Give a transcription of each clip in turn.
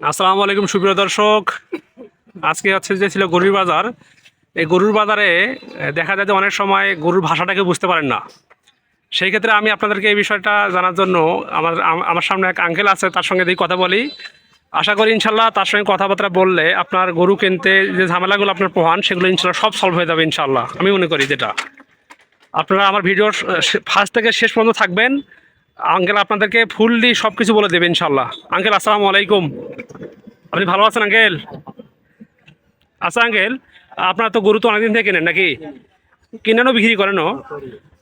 আসসালামু আলাইকুম, সুপ্রিয় দর্শক। আজকে হচ্ছে যে ছিল গরুর বাজার। এই গরুর বাজারে দেখা যায় যে অনেক সময় গরুর ভাষাটাকে বুঝতে পারেন না। সেই ক্ষেত্রে আমি আপনাদেরকে এই বিষয়টা জানার জন্য আমার আমার সামনে এক আঙ্কেল আছে, তার সঙ্গে দিয়ে কথা বলি। আশা করি ইনশাল্লাহ তার সঙ্গে কথাবার্তা বললে আপনার গরু কিনতে যে ঝামেলাগুলো আপনার পোহান, সেগুলো ইনশাল্লাহ সব সলভ হয়ে যাবে ইনশাল্লাহ আমি মনে করি যেটা। আপনারা আমার ভিডিওর ফার্স্ট থেকে শেষ পর্যন্ত থাকবেন। আঙ্কেল আপনাদেরকে ফুললি সব কিছু বলে দেবে ইনশাল্লাহ আঙ্কেল আসসালামু আলাইকুম। আপনি ভালো আছেন আঙ্কেল? আচ্ছা আঙ্কেল আপনার তো গরু তো অনেকদিন থেকে কেনেন নাকি? কেনেনও বিক্রি করেনও।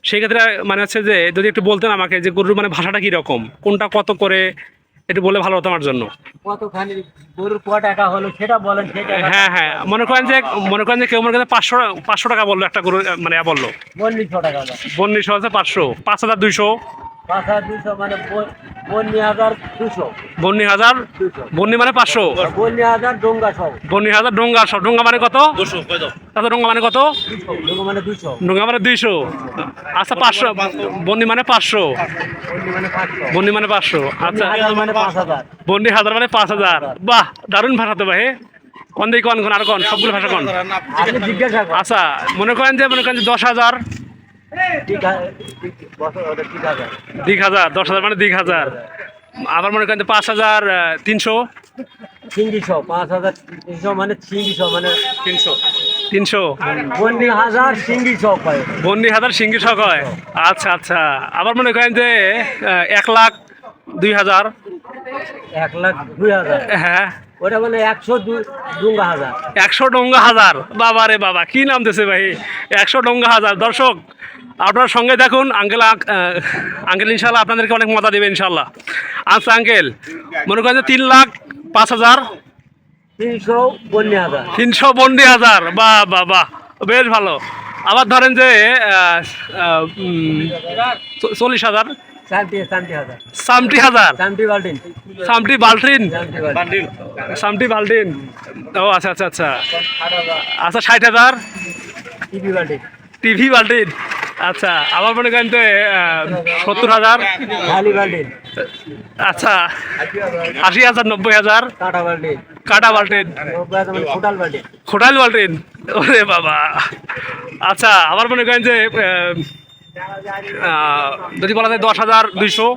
সেক্ষেত্রে মানে হচ্ছে যে যদি একটু বলতেন আমাকে যে গরুর মানে ভাষাটা কীরকম কোনটা কত করে একটু বলে ভালো হতো আমার জন্য। কতখানি গরুর ক টাকা হলো সেটা বলেন সেটা হ্যাঁ হ্যাঁ মনে করেন যে মনে করেন যে কেউ মনে করেন পাঁচশো পাঁচশো টাকা বলল একটা গরু মানে বলল। বল্লিশশো টাকা আছে পাঁচশো পাঁচ হাজার দুইশো। পাঁচ হাজার দুশো মানে বল- হাজার দুশো বন্নি হাজার? দুশো মানে পাঁচশো? হাজার ডোঙ্গা সব বন্নি হাজার ডোঙ্গা সব ডোঙ্গা মানে কত? আচ্ছা ডোঙ্গা মানে কত? ডোঙ্গা মানে দুশো ডোঙ্গা মানে দুইশো। আচ্ছা পাঁচশো। বন্নি মানে পাঁচশো। মানে পাঁচশো। বন্নি মানে পাঁচশো। আচ্ছা। হাজার মানে পাঁচ হাজার। হাজার মানে পাঁচ হাজার। বাহ দারুণ ভাষা তো ভাই কোন দিকে কোন কোন আর কোন? সবগুলো ভাষা কোন? আচ্ছা মনে করেন যে মনে করেন যে দশ হাজার দিক হাজার দশ হাজার মানে দিক হাজার আবার মনে করেন যে পাঁচ হাজার আহ, তিনশো? পাঁচ হাজার তিনশো মানে চিংড়িশো মানে তিনশো। তিনশো? বন্নি হাজার চিংড়িশো পায় বন্দি হাজার সিঙ্গি শখ হয় আচ্ছা আচ্ছা। আবার মনে করেন যে এক লাখ দুই হাজার। এক লাখ দুই হাজার। হ্যাঁ। ওটা মানে একশো দুই ডুঙ্গা হাজার একশো ডোঙ্গা হাজার বাবা রে বাবা কি নাম দিছে ভাই? একশো ডোঙ্গা হাজার দর্শক আপনার সঙ্গে দেখুন আঙ্কেল আঙ্কেল ইনশাল্লাহ আপনাদেরকে অনেক মজা দেবে ইনশাল্লাহ আচ্ছা আঙ্কেল মনে করেন যে তিন লাখ পাঁচ হাজার তিনশো বন্নি হাজার। তিনশো বন্ডি হাজার বা বা বাহ বেশ ভালো। আবার ধরেন যে চল্লিশ হাজার। সামটি হাজার। সামটি বাল্টিন। সামটি বাল্টিন? ও আচ্ছা আচ্ছা আচ্ছা। আচ্ছা ষাট হাজার? টিভি বাল্টিন। টিভি বাল্টিন। আচ্ছা আবার মনে করেন তো সত্তর হাজার। আচ্ছা আশি হাজার নব্বই হাজার। কাটা বাল্টিন মানে খোটাল বাল্টিন ওরে বাবা। আচ্ছা আবার মনে করেন যে যদি বলা যায় দশ হাজার দুইশো।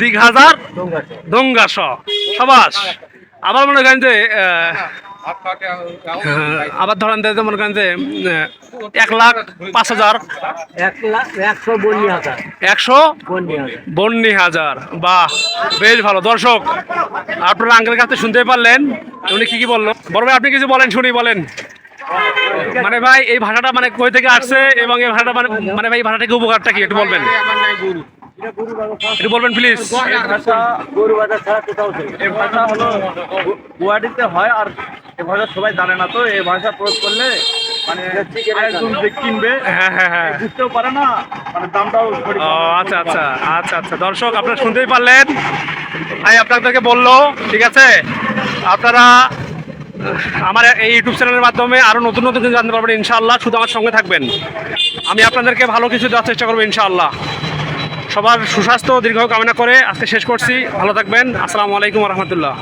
দিঘ হাজার দঙ্গাশ সবাস। আবার মনে করেন যে আবার ধরেন যে মনে করেন যে এক লাখ পাঁচ হাজার। একশো বন্নি হাজার। বাহ বেশ ভালো। দর্শক আপনারা আঙ্কেলের কাছে শুনতে পারলেন উনি কি কি বলল? বড় ভাই আপনি কিছু বলেন শুনি বলেন। মানে ভাই এই ভাষাটা মানে কই থেকে আসছে এবং এই ভাষাটা মানে মানে ভাই এই ভাষা থেকে উপকারটা কি? একটু বলবেন। একটু বলবেন প্লিজ গরু বাজার ছাড়া কোথাও গুয়াহাটিতে হয় আর এই ভাষা সবাই জানে না তো এই ভাষা প্রয়োগ করলে মানে কিনবে হ্যাঁ হ্যাঁ হ্যাঁ। বুঝতেও পারে না মানে দামটাও আচ্ছা আচ্ছা আচ্ছা আচ্ছা। দর্শক আপনারা শুনতেই পারলেন? ভাই আপনাদেরকে বলল ঠিক আছে? আপনারা আমার এই ইউটিউব চ্যানেলের মাধ্যমে আরও নতুন নতুন কিছু জানতে পারবেন ইনশাআল্লাহ। শুধু আমার সঙ্গে থাকবেন। আমি আপনাদেরকে ভালো কিছু দেওয়ার চেষ্টা করব ইনশাআল্লাহ। সবার সুস্বাস্থ্য দীর্ঘ কামনা করে আজকে শেষ করছি। ভালো থাকবেন। আসসালামু আলাইকুম রহমতুল্লাহ।